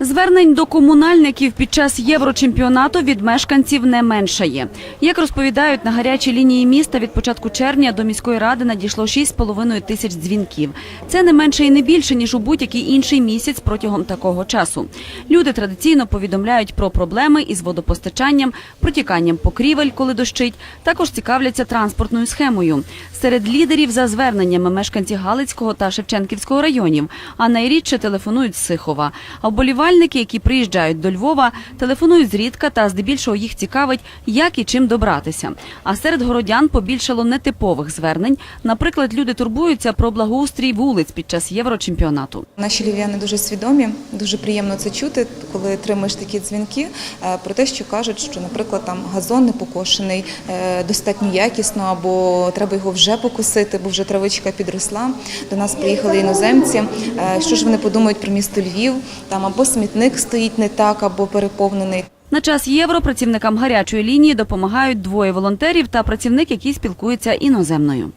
Звернень до комунальників під час єврочемпіонату від мешканців не меншає. Як розповідають на гарячій лінії міста, від початку червня до міської ради надійшло 6,5 тисяч дзвінків. Це не менше і не більше ніж у будь-який інший місяць протягом такого часу. Люди традиційно повідомляють про проблеми із водопостачанням, протіканням покрівель, коли дощить. Також цікавляться транспортною схемою. Серед лідерів за зверненнями мешканці Галицького та Шевченківського районів, а найрідше телефонують з Сихова. А вболівальники, які приїжджають до Львова, телефонують зрідка та здебільшого їх цікавить, як і чим добратися. А серед городян побільшало нетипових звернень. Наприклад, люди турбуються про благоустрій вулиць під час єврочемпіонату. Наші львів'яни дуже свідомі, дуже приємно це чути, коли отримуєш такі дзвінки е, про те, що кажуть, що, наприклад, там газон не покошений е, достатньо якісно, або треба його вже покосити, бо вже травичка підросла. До нас приїхали іноземці. Е, Що ж вони подумають про місто Львів? Там або смітник стоїть не так, або переповнений. На час євро працівникам гарячої лінії допомагають двоє волонтерів та працівник, який спілкується іноземною.